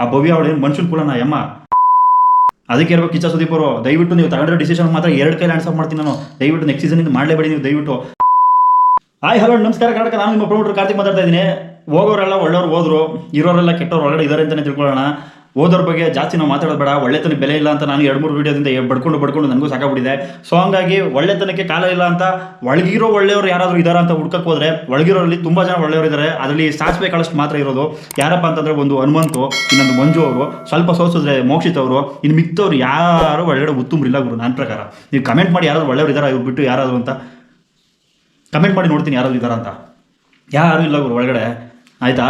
ಆ ಭವ್ಯ ಅವಳು ಏನು ಮನುಷ್ಯನ ಕುಲನ, ಯಮ್ಮ? ಅದಕ್ಕೆ ಇರ್ಬೇಕು ಕಿಚ್ಚ ಸುದೀಪ್ ಅವರು, ದಯವಿಟ್ಟು ನೀವು ತಗೊಂಡಿರೋ ಡಿಸಿಷನ್ ಮಾತ್ರ ಎರಡು ಕೈಲಿ ಆನ್ಸರ್ ಮಾಡ್ತೀನಿ ನಾನು. ದಯವಿಟ್ಟು ನೆಕ್ಸ್ಟ್ ಸೀಸನ್ ಮಾಡಲೇಬೇಡಿ ನೀವು, ದಯವಿಟ್ಟು. ಹಾಯ್ ಹಲೋ ನಮಸ್ಕಾರ ಕರ್ನಾಟಕ. ನಾನು ನಿಮ್ಮ ಪ್ರಮೋಟರ್ ಕಾರ್ತಿಕ್ ಮಾತಾಡ್ತಾ ಇದ್ದೀನಿ. ಹೋಗೋರೆಲ್ಲ ಒಳ್ಳೆಯವ್ರು ಹೋದ್ರು, ಇರೋರೆಲ್ಲ ಕೆಟ್ಟವ್ರು ಒಳಗಡೆ ಇದ್ದಾರೆ ಅಂತಲೇ ತಿಳ್ಕೊಳ್ಳೋಣ. ಓದೋರ ಬಗ್ಗೆ ಜಾಸ್ತಿ ನಾವು ಮಾತಾಡೋದು ಬೇಡ ಒಳ್ಳೆತನ ಬೆಲೆ ಇಲ್ಲ ಅಂತ ನಾನು ಎರಡು ಮೂರು ವೀಡಿಯೋದಿಂದ ಬಡ್ಕೊಂಡು ಬಡ್ಕೊಂಡು ನನಗೂ ಸಾಕಾಗ್ಬಿಟ್ಟಿದೆ. ಸೊ ಹಂಗಾಗಿ ಒಳ್ಳೆತನಕ್ಕೆ ಕಾಲ ಇಲ್ಲ ಅಂತ, ಒಳಗಿರೋ ಒಳ್ಳೆಯವರು ಯಾರಾದರೂ ಇದಾರ ಅಂತ ಹುಡ್ಕಕ್ಕೆ ಹೋದ್ರೆ, ಒಳಗಿರೋರಲ್ಲಿ ತುಂಬ ಜನ ಒಳ್ಳೆಯವರು ಇದ್ದಾರೆ ಅದರಲ್ಲಿ ಸಾಸಿವೆ ಕಾಳಷ್ಟು ಮಾತ್ರ ಇರೋದು. ಯಾರಪ್ಪ ಅಂತಂದ್ರೆ ಒಂದು ಹನುಮಂತು, ಇನ್ನೊಂದು ಮಂಜು ಅವರು, ಸ್ವಲ್ಪ ಸೋಸಿದ್ರೆ ಮೋಕ್ಷಿತ್ ಅವರು, ಇನ್ನು ಮಿಕ್ಕವ್ರು ಯಾರು ಒಳಗಡೆ ಉತ್ತುಮ್ರಿಲ್ಲ ಗುರು ನನ್ನ ಪ್ರಕಾರ. ನೀವು ಕಮೆಂಟ್ ಮಾಡಿ ಯಾರಾದರೂ ಒಳ್ಳೆಯವರು ಇದ್ದಾರೆ ಇವ್ರು ಬಿಟ್ಟು ಯಾರಾದರೂ ಅಂತ. ಕಮೆಂಟ್ ಮಾಡಿ ನೋಡ್ತೀನಿ ಯಾರಾದರೂ ಇದ್ದಾರಾ ಅಂತ. ಯಾರು ಇಲ್ಲ ಗುರು ಒಳಗಡೆ. ಆಯ್ತಾ?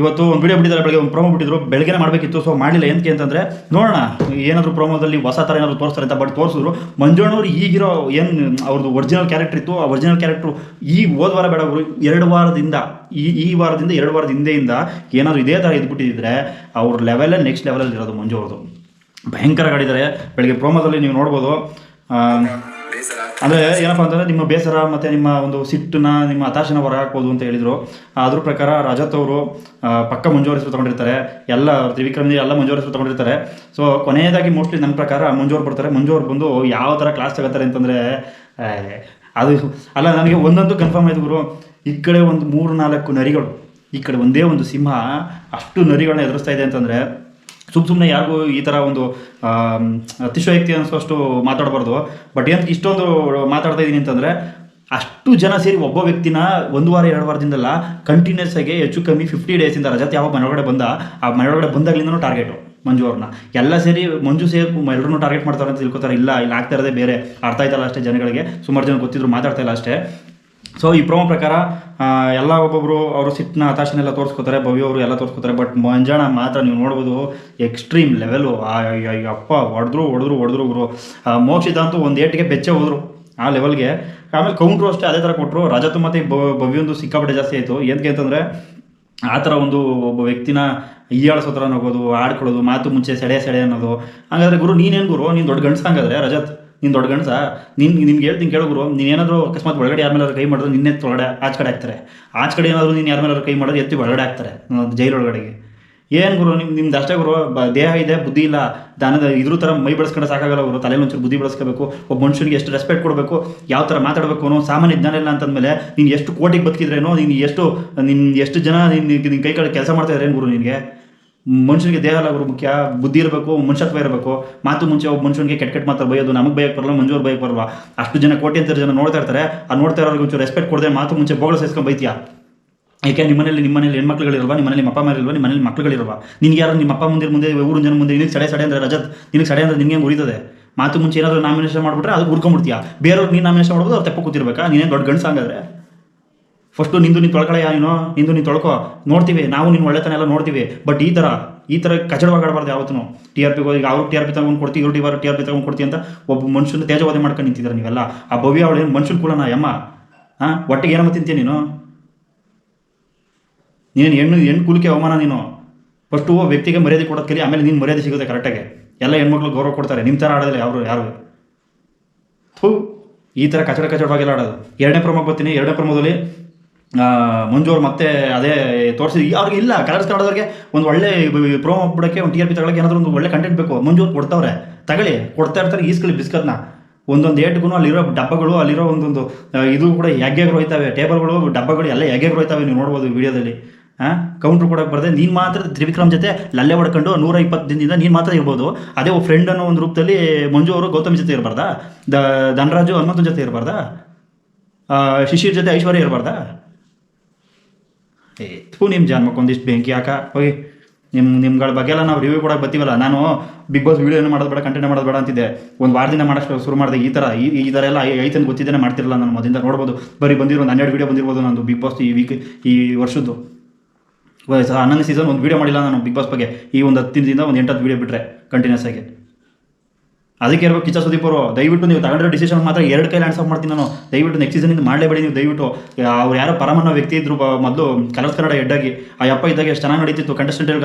ಇವತ್ತು ಒಂದು ವಿಡಿಯೋ ಬಿಟ್ಟಿದ್ದಾರೆ ಬೆಳಗ್ಗೆ, ಒಂದು ಪ್ರೋಮೋ ಬಿಟ್ಟಿದ್ರು. ಬೆಳಗ್ಗೆ ಮಾಡಬೇಕಿತ್ತು ಸೊ ಮಾಡಲಿಲ್ಲ. ಏನಕ್ಕೆ ಅಂತಂದರೆ ನೋಡೋಣ, ಏನಾದರೂ ಪ್ರೋಮೋದಲ್ಲಿ ಹೊಸ ಥರ ಏನಾದರೂ ತೋರಿಸ್ತಾರೆ ಅಂತ ಬಟ್ ತೋರಿಸಿದ್ರು. ಮಂಜುಣ್ಣವ್ರು ಈಗಿರೋ ಏನು ಅವ್ರದ್ದು ಒರಿಜಿನಲ್ ಕ್ಯಾರೆಕ್ಟರ್ ಇತ್ತು, ಆ ಒರಿಜಿನಲ್ ಕ್ಯಾರೆಕ್ಟ್ರು ಈ ಹೋದ ವಾರ ಬೇಡ ಅವರು ಎರಡು ವಾರದಿಂದ, ಈ ಈ ವಾರದಿಂದ, ಎರಡು ವಾರದ ಹಿಂದೆಯಿಂದ ಏನಾದರೂ ಇದೇ ಥರ ಇದ್ಬಿಟ್ಟಿದ್ರೆ, ಅವ್ರ ಲೆವೆಲೇ ನೆಕ್ಸ್ಟ್ ಲೆವೆಲಲ್ಲಿ ಇರೋದು ಮಂಜು ಅವ್ರದ್ದು ಭಯಂಕರ ಗಾಡಿದ್ದಾರೆ ಬೆಳಗ್ಗೆ ಪ್ರೋಮೋದಲ್ಲಿ ನೀವು ನೋಡ್ಬೋದು. ಅಂದರೆ ಏನಪ್ಪ ಅಂತಂದರೆ ನಿಮ್ಮ ಬೇಸರ ಮತ್ತು ನಿಮ್ಮ ಒಂದು ಸಿಟ್ಟನ್ನ ನಿಮ್ಮ ಹತಾಶನ ಹೊರ ಹಾಕ್ಬೋದು ಅಂತ ಹೇಳಿದರು. ಅದ್ರ ಪ್ರಕಾರ ರಜತ್ ಅವರು ಪಕ್ಕ ಮಂಜು ತಗೊಂಡಿರ್ತಾರೆ. ಎಲ್ಲ ತ್ರಿವಿಕ್ರಮ್ ಎಲ್ಲ ಮಂಜು ತಗೊಂಡಿರ್ತಾರೆ. ಸೊ ಕೊನೆಯದಾಗಿ ಮೋಸ್ಟ್ಲಿ ನನ್ನ ಪ್ರಕಾರ ಮುಂಜೋರ್ ಬರ್ತಾರೆ. ಮುಂಜೋರ್ ಬಂದು ಯಾವ ಥರ ಕ್ಲಾಸ್ ತಗೋತಾರೆ ಅಂತಂದರೆ ಅದು ಅಲ್ಲ, ನನಗೆ ಒಂದೊಂದು ಕನ್ಫರ್ಮ್ ಆಯ್ತು ಗುರು. ಈ ಕಡೆ ಒಂದು ಮೂರು ನಾಲ್ಕು ನರಿಗಳು, ಈ ಕಡೆ ಒಂದೇ ಒಂದು ಸಿಂಹ ಅಷ್ಟು ನರಿಗಳನ್ನ ಎದುರಿಸ್ತಾ ಇದೆ ಅಂತಂದರೆ ಸುಮ್ಮ ಸುಮ್ಮನೆ ಯಾರಿಗೂ ಈ ಥರ ಒಂದು ಅತಿಶಯಕ್ತಿ ಅತಿಶಯೋಕ್ತಿ ಅನಿಸೋಷ್ಟು ಮಾತಾಡಬಾರ್ದು. ಬಟ್ ಏನಕ್ಕೆ ಇಷ್ಟೊಂದು ಮಾತಾಡ್ತಾ ಇದ್ದೀನಿ ಅಂತಂದರೆ, ಅಷ್ಟು ಜನ ಸೇರಿ ಒಬ್ಬ ವ್ಯಕ್ತಿನ ಒಂದು ವಾರ, ಎರಡು ವಾರದಿಂದಲ್ಲ ಕಂಟಿನ್ಯೂಸ್ ಆಗಿ ಹೆಚ್ಚು ಕಮ್ಮಿ ಫಿಫ್ಟಿ ಡೇಸಿಂದ ರಜಾತ್ ಯಾವಾಗ ಮನೆಯೊಳಗಡೆ ಬಂದ, ಆ ಮನೆಯೊಳಗಡೆ ಬಂದಾಗ್ಲಿಂದನೂ ಟಾರ್ಗೆಟು ಮಂಜು ಅವ್ರನ್ನ. ಎಲ್ಲ ಸೇರಿ ಮಂಜು ಸೇರಿ ಎಲ್ಲರೂ ಟಾರ್ಗೆಟ್ ಮಾಡ್ತಾರೆ ಅಂತ ತಿಳ್ಕೊತಾರೆ. ಇಲ್ಲ, ಇಲ್ಲಿ ಆಗ್ತಾ ಇರೋದೇ ಬೇರೆ. ಅರ್ಥ ಆಯ್ತಲ್ಲ ಅಷ್ಟೇ ಜನಗಳಿಗೆ. ಸುಮಾರು ಜನ ಗೊತ್ತಿದ್ರು ಮಾತಾಡ್ತಾ ಇಲ್ಲ ಅಷ್ಟೇ. ಸೊ ಈ ಪ್ರೋಮೋ ಪ್ರಕಾರ ಎಲ್ಲ ಒಬ್ಬೊಬ್ಬರು ಅವರು ಸಿಟ್ಟಿನ ಹತಾಶನೆಲ್ಲ ತೋರಿಸ್ಕೋತಾರೆ, ಭವ್ಯ ಅವರು ಎಲ್ಲ ತೋರಿಸ್ಕೊತಾರೆ ಬಟ್ ಮಂಜಾಣ ಮಾತ್ರ ನೀವು ನೋಡ್ಬೋದು ಎಕ್ಸ್ಟ್ರೀಮ್ ಲೆವೆಲು ಅಪ್ಪ, ಹೊಡೆದ್ರು ಹೊಡೆದ್ರು ಹೊಡೆದ್ರು ಗುರು. ಮೋಕ್ಷಿತ ಅಂತೂ ಒಂದು ಏಟಿಗೆ ಬೆಚ್ಚೆ ಹೋದ್ರು ಆ ಲೆವೆಲ್ಗೆ ಆಮೇಲೆ ಕೌಂಟ್ರು ಅಷ್ಟೇ ಅದೇ ಥರ ಕೊಟ್ಟರು ರಜತು ಮತ್ತು ಭವ್ಯೊಂದು ಸಿಕ್ಕಾಪಟ್ಟೆ ಜಾಸ್ತಿ ಆಯಿತು. ಏನಕ್ಕೆ ಅಂತಂದರೆ, ಆ ಥರ ಒಂದು ಒಬ್ಬ ವ್ಯಕ್ತಿನ ಈಯಾಳಿಸೋ ಥರ ಹೋಗೋದು ಆಡ್ಕೊಳ್ಳೋದು, ಮಾತು ಮುಂಚೆ ಸೆಡೆ ಸೆಡೆ ಅನ್ನೋದು. ಹಾಗಾದ್ರೆ ಗುರು, ನೀನೇನು ಗುರು? ನೀನು ದೊಡ್ಡ ಗಂಡಸ ಹಂಗಾದ್ರೆ, ರಜತ್. ನೀನು ದೊಡ್ಡ ಗಂಡಸ, ನಿನ್ ನಿಮ್ಗೆ ಹೇಳ್ತೀನಿ ಕೇಳೋ ಗುರು ಏನಾದರೂ ಅಕಸ್ಮಾತ್ ಒಳಗಡೆ ಯಾರ ಮೇಲಾದ್ರು ಕೈ ಮಾಡಿದ್ರೆ ನಿನ್ನೆ ಒಳಗಡೆ ಆಚೆ ಕಡೆ ಹಾಕ್ತಾರೆ. ಆಚೆ ಕಡೆ ಏನಾದರೂ ನೀನು ಯಾರ ಮೇಲಾದ್ರು ಕೈ ಮಾಡೋದು ಎತ್ತಿ ಒಳಗಡೆ ಹಾಕ್ತಾರೆ ಜೈಲೊಳಗಡೆಗೆ ಏನು ಗುರು ನಿಮ್ಮ ನಿಮ್ದು ಅಷ್ಟೇ ಗುರು ದೇಹ ಇದೆ, ಬುದ್ಧಿ ಇಲ್ಲ, ದಾನದ ಇದ್ರ ಥರ ಮೈ ಬೆಳೆಸ್ಕೊಂಡು ಸಾಕಾಗಲ್ಲ ಗುರು ತಲೆ ಒಂಚೂರು ಬುದ್ಧಿ ಬೆಳೆಸ್ಕೋಬೇಕು, ಒಬ್ಬ ಮನುಷ್ಯನಿಗೆ ಎಷ್ಟು ರೆಸ್ಪೆಕ್ಟ್ ಕೊಡಬೇಕು, ಯಾವ ಥರ ಮಾತಾಡಬೇಕು ಅನ್ನೋ ಸಾಮಾನ್ಯ ಜ್ಞಾನ ಇಲ್ಲ ಅಂತಂದಮೇಲೆ ನೀನು ಎಷ್ಟು ಕೋಟಿಗೆ ಬದುಕಿದ್ರೇನೋ, ನೀನು ಎಷ್ಟು ನಿನ್ನ ಎಷ್ಟು ಜನ ನಿನ್ನ ನಿನ್ನ ಕೈ ಕಡೆ ಕೆಲಸ ಮಾಡ್ತಾ ಇದ್ರೇನು ಗುರು ನಿನಗೆ? ಮನುಷ್ಯನಿಗೆ ದೇಹ ಅಲ್ಲ ಗುರು ಮುಖ್ಯ, ಬುದ್ಧಿ ಇರಬೇಕು, ಮನುಷ್ಯತ್ವ ಇರಬೇಕು, ಮಾತು ಮುಂಚೆ ಒಬ್ಬ ಮನುಷ್ಯನಿಗೆ ಕೆಟ್ಟ ಕೆಟ್ಟ ಮಾತ್ರ ಬೈಯೋದು ನಮಗೆ ಬೈಯಕ್ಕೆ ಬರಲ್ಲ, ಮಂಜೂರು ಬೈಯಕ್ಕೆ ಬರಲ್ಲ. ಅಷ್ಟು ಜನ ಕೋಟ್ಯಂತರ ಜನ ನೋಡ್ತಾ ಇರ್ತಾರೆ, ಆ ನೋಡ್ತಾ ಇರೋರಿಗೆ ಒಂಚೂರು ರೆಸ್ಪೆಕ್ಟ್ ಕೊಡದೆ ಮಾತು ಮುಂಚೆ ಬೋಗಳ ಸೇಸ್ಕೊಂಡು ಬೈತೀಯಾ? ಯಾಕೆ ನಿಮ್ಮ ಮನೇಲಿ ನಿಮ್ಮ ಮನೇಲಿ ಹೆಣ್ಮಕ್ಳುಗಳಿಲ್ವಾ ನಿಮ್ಮ ಮನೇಲಿ ನಿಮ್ಮ ಅಪ್ಪ ಮನೇಲಿ ಇಲ್ವಾ? ನಿಮ್ಮ ಮನೇಲಿ ಮಕ್ಳುಗಳಿಲ್ವಾ ನಿನ್ಗೆ ಯಾರು ನಿಮ್ಮ ಅಪ್ಪ ಮುಂದೆ ಮುಂದೆ ಊರು ಜನ ಮುಂದೆ ನಿನಗೆ ಸಡೆ ಸಡೆ ಅಂದರೆ ರಜತ್, ನಿನಗೆ ಸಡೆ ಅಂದರೆ ನಿನಗೆ ಉಳಿತದೆ ಮಾತು ಮುಂಚೆ ಏನಾದರೂ ನಾಮಿನೇಷನ್ ಮಾಡಿಬಿಟ್ರೆ ಅದು ಹುಡ್ಕೊಂಡ್ಬಿಡ್ತೀಯಾ ಬೇರೆಯವ್ರು ನೀನು ನಾಮಿನೇಷನ್ ಮಾಡ್ಬೋದು, ಅವ್ರು ತಪ್ಪ ಕೂತಿರ್ಬೇಕಾ? ನೀನೇನು ದೊಡ್ಡ ಗಂಡಸ ಹಂಗಾದ್ರೆ? ಫಸ್ಟು ನಿಂದು ನೀನು ತೊಳ್ಕೊಳ ನೀನು, ನಿಂದು ನೀನು ತೊಳ್ಕೊ. ನೋಡ್ತೀವಿ, ನಾವು ನಿನ್ನ ಒಳ್ಳೆತನ ಎಲ್ಲ ನೋಡ್ತೀವಿ. ಬಟ್ ಈ ಥರ ಈ ಥರ ಕಚಡವಾಗಾಡಬಾರ್ದು ಯಾವತ್ತೂ ಟಿ ಆರ್ ಪಿಗೆ ಈಗ ಅವ್ರು ಟಿ ಆರ್ ಪಿ ತಗೊಂಡು ಕೊಡ್ತೀವಿ ಇವ್ರು T R T R P ತಗೊಂಡು ಕೊಡ್ತೀವಿ ಅಂತ ಒಬ್ಬ ಮನುಷ್ಯನ ತೇಜವಾದ ಮಾಡ್ಕೊಂಡು ನಿಂತಿದ್ದಾರೆ ನೀವೆಲ್ಲ. ಆ ಭವ್ಯ ಅವಳು ಏನು ಮನುಷ್ಯನ ನಾ ಯಮ್ಮ ಹಾಂ ಒಟ್ಟಿಗೆ ಏನಮ್ಮ ತಿಂತೀಯ ನೀನು? ನೀನು ಹೆಣ್ಣು ಹೆಣ್ಣು ಕುಲಕ್ಕೆ ಅವಮಾನ ನೀನು? ಫಸ್ಟು ವ್ಯಕ್ತಿಗೆ ಮರ್ಯಾದೆ ಕೊಡೋದು ಕಲಿ, ಆಮೇಲೆ ನೀನು ಮರ್ಯಾದೆ ಸಿಗುತ್ತೆ ಕರೆಕ್ಟಾಗಿ ಎಲ್ಲ ಹೆಣ್ಮಕ್ಳು ಗೌರವ ಕೊಡ್ತಾರೆ. ನಿಮ್ಮ ಥರ ಆಡೋದಿಲ್ಲ ಯಾರು ಯಾರು? ಥೂ, ಈ ಥರ ಕಚಡ ಕಚಡವಾಗಿಲ್ಲ ಆಡೋದು. ಎರಡನೇ ಪ್ರಮೋಗೆ ಬರ್ತೀನಿ. ಎರಡನೇ ಪ್ರಮೋದಲ್ಲಿ ಮಂಜು ಮತ್ತೆ ಅದೇ ತೋರಿಸಿ ಅವ್ರಿಗೆ ಇಲ್ಲ ಕಲರ್ಸ್ ಕನ್ನಡದವ್ರಿಗೆ ಒಂದು ಒಳ್ಳೆ ಪ್ರೋಮೋ ಬಿಡೋಕ್ಕೆ ಒಂದು ಟಿ ಆರ್ ಪಿ ತಗೊಳಕ್ಕೆ ಏನಾದರೂ ಒಂದು ಒಳ್ಳೆ ಕಂಟೆಂಟ್ ಬೇಕು. ಮಂಜು ಕೊಡ್ತಾವ್ರೆ. ತಗೊಳ್ಳಿ. ಕೊಡ್ತಾ ಇರ್ತಾರೆ ಈಸ್ಕೊಳ್ಳಿ ಬಿಸ್ಕತ್ನ. ಒಂದೊಂದು ಏಟ್ಗೂ ಅಲ್ಲಿರೋ ಡಬ್ಬಗಳು, ಅಲ್ಲಿರೋ ಒಂದೊಂದು ಇದು ಕೂಡ ಯಾಗ್ಯಾಗ ಹೋಯ್ತವೆ ಟೇಬಲ್ಗಳು, ಡಬ್ಬಗಳು ಎಲ್ಲ ಯಾಗ್ಯಾಗ ಹೋಯ್ತವೆ ನೀವು ನೋಡ್ಬೋದು ವಿಡಿಯೋದಲ್ಲಿ. ಹಾಂ ಕೌಂಟ್ರ್ ಕೊಡೋಕೆ ಬರದೆ, ನೀನು ಮಾತ್ರ ತ್ರಿವಿಕ್ರಮ್ ಜೊತೆ ಲಲ್ಲೆ ಹೊಡ್ಕೊಂಡು ನೂರ ಇಪ್ಪತ್ತು ದಿನದಿಂದ ನೀನು ಮಾತ್ರ ಇರ್ಬೋದು. ಅದೇ ಒಬ್ಬ ಫ್ರೆಂಡ್ ಅನ್ನೋ ಒಂದು ರೂಪದಲ್ಲಿ ಮಂಜು ಅವರು ಗೌತಮ್ ಜೊತೆ ಇರಬಾರ್ದಾ? ಧನರಾಜು ಹನುಮಂತನ ಜೊತೆ ಇರಬಾರ್ದಾ? ಶಿಶಿರ್ ಜೊತೆ ಐಶ್ವರ್ಯ ಇರಬಾರ್ದಾ? ಏ ಥೂ ನಿಮ್ಮ ಜನ್ಮಕ್ಕೆ ಒಂದಿಷ್ಟು ಬೆಂಕಿ ಹಾಕ. ಹೋಗಿ ನಿಮ್ಮ ನಿಮ್ಗಳ ಬಗ್ಗೆ ಎಲ್ಲ ನಾವು ರಿವ್ಯೂ ಕೊಡಕ್ಕೆ ಬರ್ತೀವಲ್ಲ ನಾನು ಬಿಗ್ ಬಾಸ್ ವೀಡಿಯೋ ಏನು ಮಾಡೋದು ಬೇಡ ಕಂಟೆಂಟ್ ಮಾಡೋದು ಬೇಡ ಅಂತಿದ್ದೆ. ಒಂದು ವಾರದಿಂದ ಮಾಡೋಷ್ಟು ಶುರು ಮಾಡಿದೆ ಈ ಥರ ಈ ಈ ಥರ ಎಲ್ಲ ಐತನ್ ಗೊತ್ತಿದ್ದೇನೆ ಮಾಡ್ತಿರಲ್ಲ ನಾನು ಮೊದಲಿಂದ ನೋಡ್ಬೋದು. ಬರೀ ಬಂದಿರೋ ಒಂದು ಹನ್ನೆರಡು ವೀಡಿಯೋ ಬಂದಿರ್ಬೋದು ನಾನು ಬಿಗ್ ಬಾಸ್ ಈ ವೀಕ್ ಈ ವರ್ಷದ್ದು. ಹನ್ನೊಂದು ಸೀಸನ್ ಒಂದು ವೀಡಿಯೋ ಮಾಡಿಲ್ಲ ನಾನು ಬಿಗ್ ಬಾಸ್ ಬಗ್ಗೆ. ಈ ಒಂದು ಹತ್ತಿನ ದಿನದಿಂದ ಒಂದು ಎಂಟತ್ತು ವೀಡಿಯೋ ಬಿಟ್ಟರೆ ಕಂಟಿನ್ಯೂಸ್ ಆಗಿ. ಅದಕ್ಕೆ ಇರ್ಬೇಕು ಕಿಚ್ಚ ಸುದೀಪ್ ಅವರು, ದಯವಿಟ್ಟು ನೀವು ತಗೊಂಡಿರೋ ಡಿಸಿಷನ್ ಮಾತ್ರ ಎರಡು ಕೈಲಿ ಆನ್ಸರ್ ಮಾಡ್ತೀನಿ ನಾನು. ದಯವಿಟ್ಟು ನೆಕ್ಸ್ಟ್ ಸೀಸನಿಂದ ಮಾಡಲೇಬೇಡಿ ನೀವು, ದಯವಿಟ್ಟು. ಅವ್ರು ಯಾರೋ ಪರಮಾನ ವ್ಯಕ್ತಿ ಇದ್ರು ಮೊದಲು ಕಲರ್ಸ್ ಕನ್ನಡ ಎಡ್ಡಾಗಿ ಆ ಅಪ್ಪ ಇದ್ದಾಗ ಎಷ್ಟು ಚೆನ್ನಾಗಿ ನಡೀತಿತ್ತು.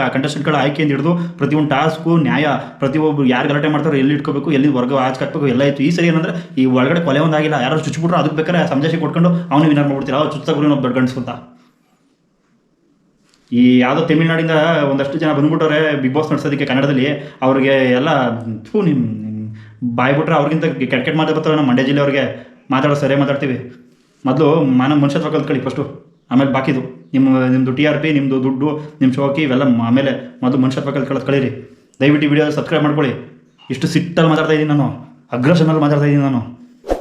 ಆ ಕಂಟೆಸ್ಟೆಂಟ್ಗಳ ಆಯ್ಕೆಯಿಂದ ಹಿಡಿದು ಪ್ರತಿಯೊಂದು ಟಾಸ್ಕು ನ್ಯಾಯ ಪ್ರತಿಯೊಬ್ಬರು ಯಾರು ಗಲಾಟೆ ಮಾಡ್ತಾರೋ ಎಲ್ಲಿ ಇಟ್ಕೋಬೇಕು, ಎಲ್ಲಿ ವರ್ಗ ಆಚೆ ಹಾಕ್ಬೇಕು ಎಲ್ಲ ಇತ್ತು. ಈ ಸರಿ ಏನಂದ್ರೆ, ಈ ಒಳಗಡೆ ಕೊಲೆ ಒಂದಾಗಿಲ್ಲ ಯಾರು ಚುಚ್ಚಿಬಿಟ್ರು ಅದಕ್ಕೆ ಬೇಕಾದ್ರೆ ಸಂದೇಶ ಕೊಟ್ಕೊಂಡು ಅವನು ವಿನರ್ ಮಾಡ್ಬಿಡ್ತೀರ. ಅವ್ರು ಚುಚ್ಚ ಗುರಿ ಈ ಯಾವುದೋ ತಮಿಳ್ನಾಡಿಂದ ಒಂದಷ್ಟು ಜನ ಬಂದ್ಬಿಟ್ಟವ್ರೆ ಬಿಗ್ ಬಾಸ್ ನಡೆಸೋದಕ್ಕೆ ಕನ್ನಡದಲ್ಲಿ, ಅವ್ರಿಗೆ ಎಲ್ಲ, ಥೂ ನಿಮ್ಮ ಬಾಯ್ ಬಿಟ್ರೆ ಅವ್ರಿಗಿಂತ ಕೆಟ್ಟ ಮಾತು ಬರ್ತಾರೆ ನಮ್ಮ ಮಂಡ್ಯ ಜಿಲ್ಲೆ ಅವ್ರಿಗೆ ಮಾತಾಡೋ ಸರಿಯಾಗಿ ಮಾತಾಡ್ತೀವಿ. ಮೊದಲು ಮಾನವ ಮನುಷ್ಯತ್ವ ಕಲ್ತ್ಕೊಳ್ಳಿ ಫಸ್ಟು ಆಮೇಲೆ ಬಾಕಿದು. ನಿಮ್ಮ ನಿಮ್ಮದು ಟಿ ಆರ್ ಪಿ ನಿಮ್ಮದು ದುಡ್ಡು ನಿಮ್ಮ ಶೋಕಿ ಇವೆಲ್ಲ ಆಮೇಲೆ ಮೊದಲು ಮನುಷ್ಯತ್ವ ಕಲ್ತ್ಕೊಳ್ಳೋದು ಕಳೀರಿ. ದಯವಿಟ್ಟು ವಿಡಿಯೋ ಸಬ್ಸ್ಕ್ರೈಬ್ ಮಾಡ್ಕೊಳ್ಳಿ. ಇಷ್ಟು ಸಿಟ್ಟಲ್ಲಿ ಮಾತಾಡ್ತಾ ಇದ್ದೀನಿ ನಾನು. ಅಗ್ರಸನಲ್ಲಿ ಮಾತಾಡ್ತಾ ಇದ್ದೀನಿ ನಾನು.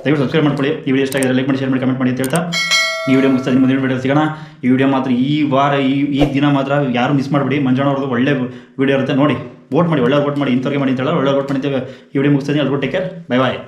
ದಯವಿಟ್ಟು ಸಬ್ಸ್ಕ್ರೈಬ್ ಮಾಡ್ಕೊಳ್ಳಿ. ಈ ವಿಡಿಯೋ ಇಷ್ಟ ಲೈಕ್ ಮಾಡಿ ಶೇರ್ ಮಾಡಿ ಕಮೆಂಟ್ ಮಾಡಿ ಅಂತ ಹೇಳ್ತಾ ಈ ವಿಡಿಯೋ ಮುಗಿಸ್ತಾ ಮುಂದಿನ ವಿಡಿಯೋ ಸಿಗೋಣ. ಈ ವಿಡಿಯೋ ಮಾತ್ರ ಈ ವಾರ, ಈ ಈ ದಿನ ಮಾತ್ರ ಯಾರು ಮಿಸ್ ಮಾಡಬೇಡಿ. ಮಂಜಾಣ ಅವ್ರದ್ದು ಒಳ್ಳೆ ವಿಡಿಯೋ ಇರುತ್ತೆ. ನೋಡಿ. ವೋಟ್ ಮಾಡಿ ಒಳ್ಳೆ ವೋಟ್ ಮಾಡಿ, ಇಂಥವ್ರಿಗೆ ಮಾಡಿ ಅಂತ ಹೇಳೋ ಒಳ್ಳೆ ವೋಟ್ ಮಾಡಿದ್ದೇವೆ ಈ ಮುಗಿಸ್ತೀನಿ ಅಲ್ಬಿಟ್ಟು ಟೇಕ್ ಕೇರ್ ಬೈ ಬಾಯ್